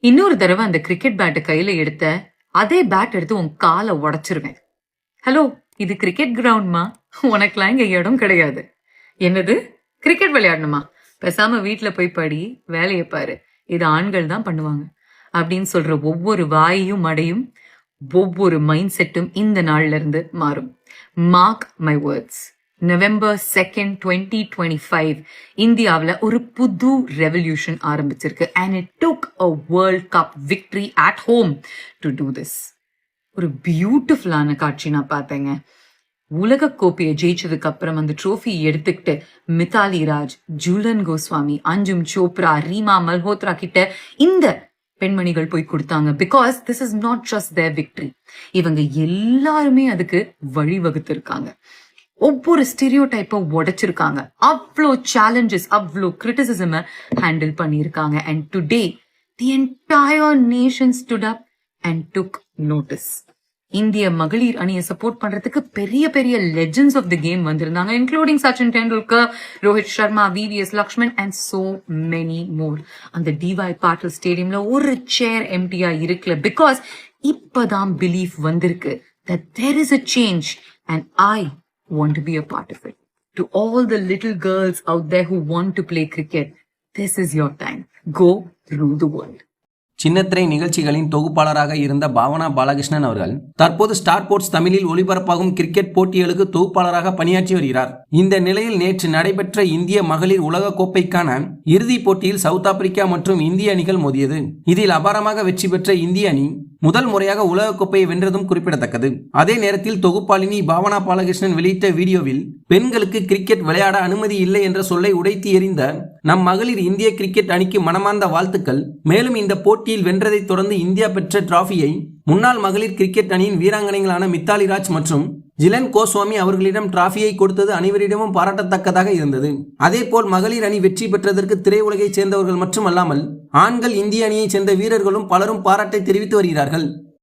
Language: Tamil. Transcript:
இன்னொரு தடவை அந்த கிரிக்கெட் பேட்டை கையில எடுத்த அதே பேட் எடுத்து உன் காலை உடைச்சிருவேன். ஹலோ இது கிரிக்கெட் கிரவுண்ட்மா உனக்குலாம் இங்க இடம் கிடையாது. என்னது? கிரிக்கெட் விளையாடணுமா? பேசாம வீட்டுல போய் படி வேலையை பாரு. இது ஆண்கள் தான் பண்ணுவாங்க. அப்படின்னு சொல்ற ஒவ்வொரு வாயையும் மடையும் ஒவ்வொரு மைண்ட் செட்டும் இந்த நாள்ல இருந்து மாறும். Mark my words November second twenty twenty five இந்தியாவில் ஒரு புது ரெவல்யூஷன் ஆரம்பிச்சிருக்கு. And it took a world cup victory at home to do this ஒரு பியூட்டிஃபுல்லான காட்சி நான் பார்த்தேங்க. உலக கோப்பையை ஜெயிச்சதுக்கு அப்புறம் அந்த ட்ரோஃபி எடுத்துக்கிட்டு மிதாலி ராஜ் ஜூலன் கோஸ்வாமி அஞ்சும் சோப்ரா ரீமா மல்ஹோத்ரா கிட்ட இந்த பெண்மணிகள் போய் கொடுத்தாங்க. Because this is not just their victory இவங்க எல்லாருமே அதுக்கு வழிவகுத்திருக்காங்க. ஒவ்வொரு ஸ்டெரியோ டைப்பை உடைச்சிருக்காங்க. அவ்வளோ சேலஞ்சஸ் அவ்வளோ கிரிட்டிசிசமை ஹேண்டில் பண்ணியிருக்காங்க. And today the entire nation stood up and took notice இந்திய மகளிர் அணியை சப்போர்ட் பண்றதுக்கு பெரிய பெரிய லெஜெண்ட்ஸ் ஆஃப் தி கேம் வந்திருந்தாங்க including Sachin Tendulkar Rohit Sharma VVS Laxman and so many more அந்த டிவாய் பாட்டில் ஸ்டேடியம்ல ஒரு சேர் எம்டியா இருக்குல்ல பிகாஸ் இப்பதான் பிலீஃப் வந்திருக்கு that there is a change and I want to be a part of it. To all the little girls out there who want to play cricket, this is your time. Go through the world. சின்னத்திரை நிகழ்ச்சிகளின் தொகுப்பாளராக இருந்த பாவனா பாலகிருஷ்ணன் அவர்கள் தற்போது ஸ்டார் போர்ட்ஸ் தமிழில் ஒளிபரப்பாகும் கிரிக்கெட் போட்டிகளுக்கு தொகுப்பாளராக பணியாற்றி வருகிறார் இந்த நிலையில் நேற்று நடைபெற்ற இந்திய மகளிர் உலக கோப்பைக்கான இறுதிப் போட்டியில் சவுத் ஆப்பிரிக்கா மற்றும் இந்திய அணிகள் மோதியது இதில் அபாரமாக வெற்றி பெற்ற இந்திய அணி முதல் முறையாக உலகக்கோப்பையை வென்றதும் குறிப்பிடத்தக்கது. அதே நேரத்தில் தொகுப்பாளினி பாவனா பாலகிருஷ்ணன் வெளியிட்ட வீடியோவில் பெண்களுக்கு கிரிக்கெட் விளையாட அனுமதி இல்லை என்ற சொல்லை உடைத்து எறிந்த நம் மகளிர் இந்திய கிரிக்கெட் அணிக்கு மனமார்ந்த வாழ்த்துக்கள். மேலும் இந்த போட்டியில் வென்றதைத் தொடர்ந்து இந்தியா பெற்ற டிராஃபியை முன்னாள் மகளிர் கிரிக்கெட் அணியின் வீராங்கனைகளான மித்தாலி ராஜ் மற்றும் ஜிலன் கோஸ்வாமி அவர்களிடம் டிராஃபியை கொடுத்தது அனைவரிடமும் பாராட்டத்தக்கதாக இருந்தது. அதேபோல் மகளிர் அணி வெற்றி பெற்றதற்கு திரையுலகைச் சேர்ந்தவர்கள் மட்டுமல்லாமல் ஆண்கள் இந்திய அணியைச் சேர்ந்த வீரர்களும் பலரும் பாராட்டை தெரிவித்து வருகிறார்கள்.